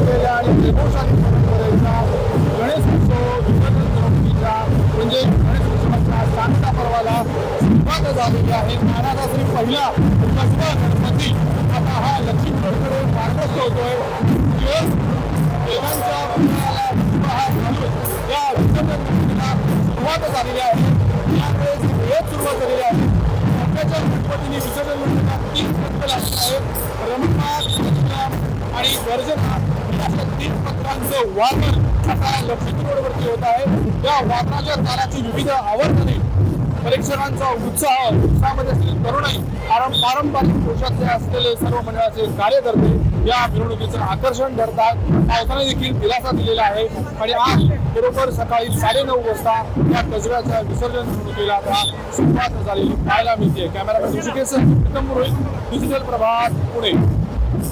असलेल्या आणि वैभव आणि परंपरेचा गणेश उत्सव विसर्जन जयंतीचा म्हणजे गणेश उत्सवाच्या सांगता पर्वाला सुरुवात झालेली आहे. नाराचा श्री पहिला कसबा गणपती. आता हा लक्ष्मीकडे मार्गस्थ होतोय. देवांच्या या विसर्जन गणपतीला सुरुवात झालेली आहे. यावेळेस वेळ सुरुवात झालेली आहे. गणपतीने विसर्जन गणपतीला तीन संकल आहेत. रमणपाठ अशा तीन पत्रांचं वापर लक्ष्मी रोडवरती होत आहे. या वापराच्या तालाची विविध आवर्तने परीक्षकांचा उत्साह उत्साहामध्ये असलेले तरुणाई पारंपरिक पोशाख असलेले सर्व मंडळाचे कार्यकर्ते या मिरवणुकीचं आकर्षण ठरतात पावसाने देखील दिलासा दिलेला आहे. आणि आज बरोबर सकाळी साडेनऊ वाजता या कचऱ्याच्या विसर्जन मिरवणुकीला आता सुरुवात झालेली पाहायला मिळते. Camera Rishikesh digital Prabhat Pune